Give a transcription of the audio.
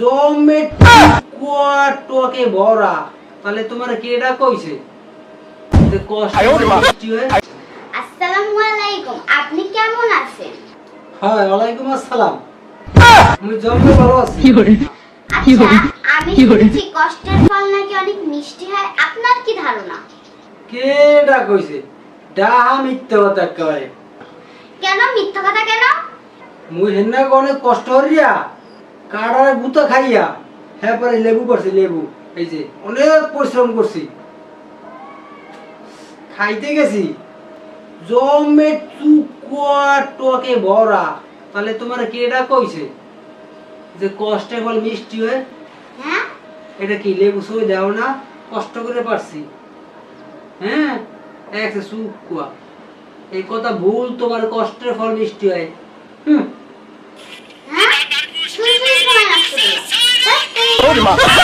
জমে ভরা। তাহলে তোমার কেডা কইছে? যে কষ্ট মিষ্টি হয়। আসসালামু আলাইকুম আপনি কেমন আছেন? হ্যাঁ ওয়ালাইকুম আসসালাম। আমি জমে ভালো আছি। আচ্ছা আমি শুনেছি কষ্টের ফল নাকি অনেক মিষ্টি হয় আপনার কি ধারণা? কেডা কইছে? ডাহা মিথ্যা কথা একেবারে কেন মিথ্যা কথা কেন? মুই হেন্না অনেক কষ্ট হরিয়া কাড়ার গুতা খাইয়া হ্যাঁ পরে লেবু করছি লেবু। এই যে অনেক পরিশ্রম করছি খাইতে গেছি। জমে চুকুয়া টকে ভরা তাহলে তোমার কেডা কইছে যে কষ্টে ফল মিষ্টি হয়। হ্যাঁ এটা কি লেবু সই দাও না? কষ্ট করে পারছি। হ্যাঁ? এক সুকুয়া এই কথা ভুল তোমার কষ্টের ফল মিষ্টি হয়। হুম? হ্যাঁ